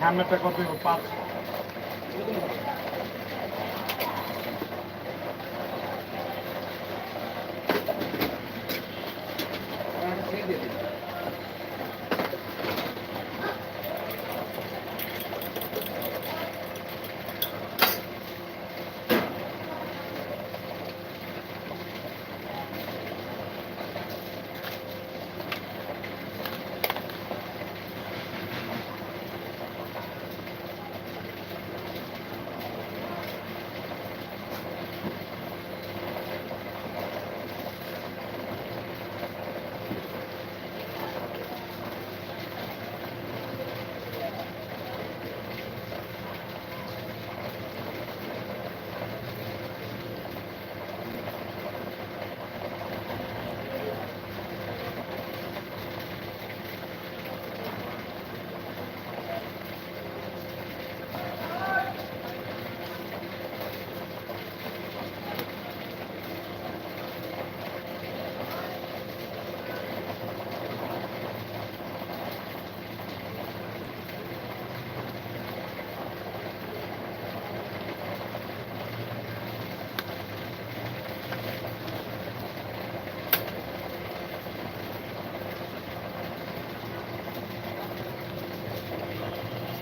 সামনেটা কত? পাঁচ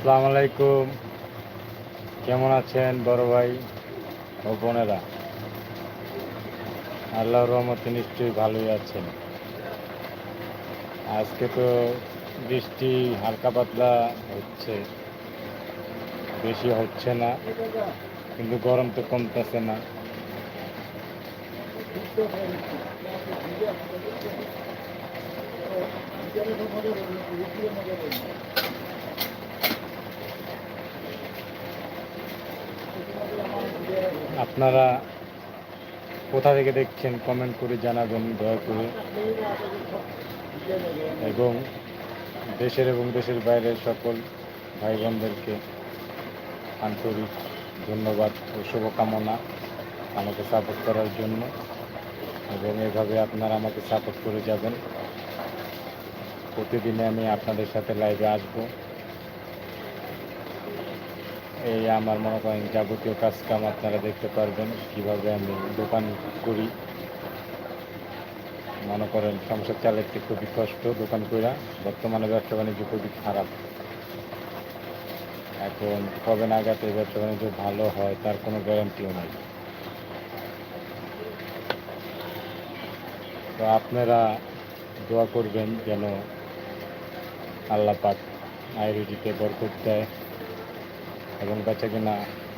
আসসালামু আলাইকুম। কেমন আছেন বড় ভাই ও বোনেরা? আল্লাহর রহমতে নিশ্চয়ই ভালোই আছেন। আজকে তো বৃষ্টি হালকা পাতলা হচ্ছে, বেশি হচ্ছে না, কিন্তু গরম তো কমতেছে না। আপনারা কোথা থেকে দেখছেন কমেন্ট করে জানাবেন, দয়া করে। এবং দেশের এবং দেশের বাইরের সকল ভাই বোনদেরকে আন্তরিক ধন্যবাদ ও শুভকামনা আমাকে সাপোর্ট করার জন্য। এবং এভাবে আপনারা আমাকে সাপোর্ট করে যাবেন। প্রতিদিনে আমি আপনাদের সাথে লাইভে আসব। এই আমার মনে করেন যাবতীয় কাজ কাম আপনারা দেখতে পারবেন, কীভাবে আমি দোকান করি। মনে করেন সংসার চালাতে খুবই কষ্ট দোকান কইরা, বর্তমানে ব্যবসা বাণিজ্য খুবই খারাপ। এখন কবে নাগাদ এই ব্যবসা বাণিজ্য ভালো হয় তার কোনো গ্যারান্টিও নাই। তো আপনারা দোয়া করবেন যেন আল্লাহ পাক আয়ুর্বেদিতে বরকত দেয়। এবং বেচা কেনা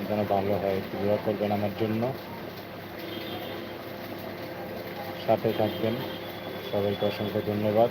যেন ভালো হয়, একটু দোয়া করবেন আমার জন্য। সাথে থাকবেন। সবাইকে অসংখ্য ধন্যবাদ।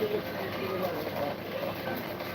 よろしくお願いします。